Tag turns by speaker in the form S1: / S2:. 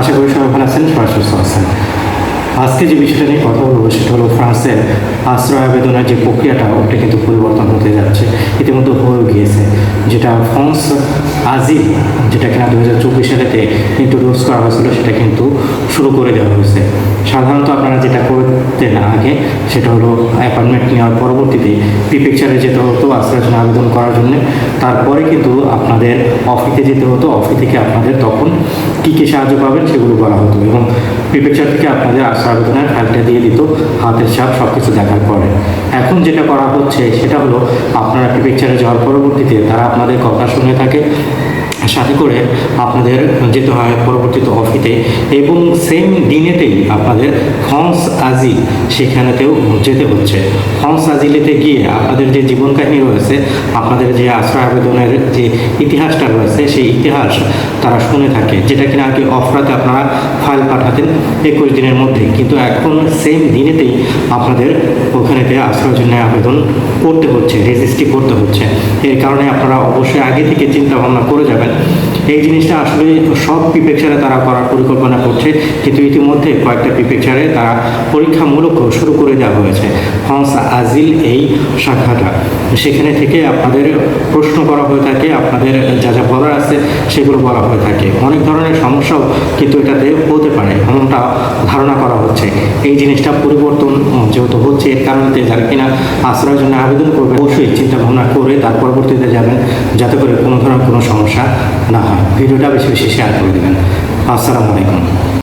S1: আশা করি সবাই ভালো আছেন, সবাই সুস্থ আছেন। আজকে যে বিষয়টা নিয়ে কথা বলব সেটা হলো ফ্রান্সের আশ্রয় আবেদনের যে প্রক্রিয়াটা, ওটা কিন্তু পরিবর্তন হতে যাচ্ছে। ইতিমধ্যে হয়েও গিয়েছে। যেটা ফ্রান্স আজই যেটা কিনা দু হাজার চব্বিশ সালেতে ইন্ট্রোডিউস করা হয়েছিল, সেটা কিন্তু শুরু করে দেওয়া হয়েছে। সাধারণত আপনারা যেটা করতেন আগে সেটা হলো অ্যাপয়েন্টমেন্ট নেওয়ার পরবর্তীতে পি পিকচারে যেতে হতো আশ্রয়ের জন্য আবেদন করার জন্য। তারপরে কিন্তু আপনাদের অফিসে যেতে হতো অফিস থেকে আপনাদের তখন কী কী সাহায্য পাবেন সেগুলো বলা হতো এবং পি পিকচার থেকে আপনাদের আশ্রয় আবেদনের ফাইলটা দিয়ে দিত, হাতের ছাপ সব কিছু দেখার পরে। এখন যেটা করা হচ্ছে, সেটা হলো আপনারা পি পিকচারে যাওয়ার পরবর্তীতে তারা আপনাদের কথা শুনে থাকে সাথে করে আপনাদের যেতে হয় পরবর্তীতে অফিসে। এবং সেম দিনেতেই আপনাদের ফন্স আজিল সেখানেতেও যেতে হচ্ছে। ফন্স আজিলেতে গিয়ে আপনাদের যে জীবন কাহিনী রয়েছে, আপনাদের যে আশ্রয় আবেদনের যে ইতিহাসটা রয়েছে, সেই ইতিহাস তারা শুনে থাকে, যেটা কিনা আগে অফরাতে আপনারা ফাইল পাঠাতেন একুশ দিনের মধ্যে। কিন্তু এখন সেম দিনেতেই আপনাদের ওখানেতে আশ্রয়ের জন্য আবেদন করতে হচ্ছে, রেজিস্ট্রি করতে হচ্ছে। এর কারণে আপনারা অবশ্যই আগে থেকে চিন্তা ভাবনা করে যাবেন এই জিনিসটা আসলে সব প্রিপেকচারে তারা করার পরিকল্পনা করছে, কিন্তু ইতিমধ্যে কয়েকটা প্রিপেকচারে তারা পরীক্ষামূলক শুরু করে দেওয়া হয়েছে। হংস আজিল এই শাখাটা। সেখানে থেকে আপনাদের প্রশ্ন করা হয়ে থাকে, আপনাদের যা যা বলার আছে সেগুলো বলা হয়ে থাকে। অনেক ধরনের সমস্যাও কিন্তু এটাতে হতে পারে, এমনটা ধারণা করা হচ্ছে। এই জিনিসটা পরিবর্তন যেহেতু হচ্ছে, এর কারণে যারা কিনা আশ্রয়ের জন্য আবেদন করবে অবশ্যই চিন্তা ভাবনা করে তার পরবর্তীতে যাবেন, যাতে করে কোনো কোনো সমস্যা না হয়। ভিডিওটা বেশি বেশি শেয়ার করে দেবেন। আসসালামু আলাইকুম।